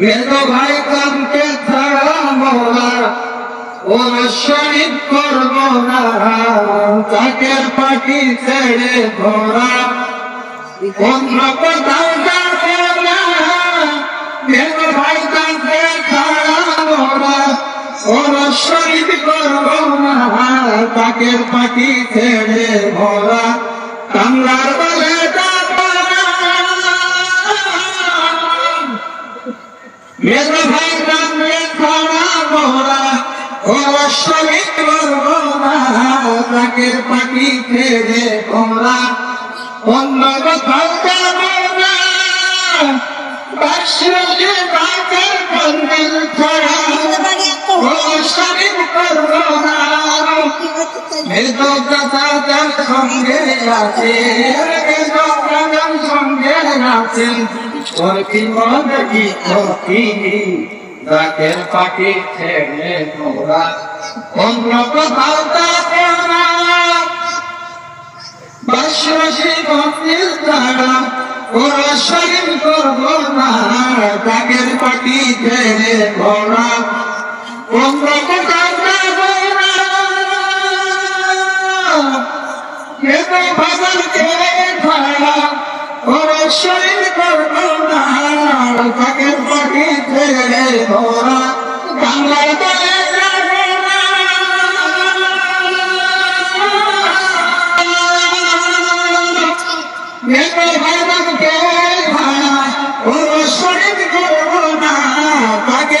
মেজ ভাই কামকে ছাড়া মোরা ওর শহীদ করব না চাকের পাখি ছেড়ে ধরা। অন্য কোথাও যাবে না মেজ ভাই কামকে ছাড়া মোরা ওর শহীদ করব না চাকের পাখি ছেড়ে ধরা। কামলার মেরে ভাই রামে খানা মোরা শহীদ করব না। পাখি ফেরে ওরা অন্য কোথাও যাব না বাসরে বাকের বন্দিল ছড়া শহীদ করব না। সঙ্গে মেদো দাদার সঙ্গে আছেন তোর কি মন কি পাখি ছেড়ে তোরা? অন্য কোথাও ওরা শরীর করব না। দাকের পাখি ছেড়ে কেন ভাগলকে খায়া ওরা শরীর করব না, তাকে পাখি ছেড়ে ধরা বাংলার বলে যাবে না। কেন ভাগলকে খায়া ওরা শরীর করব না, তাকে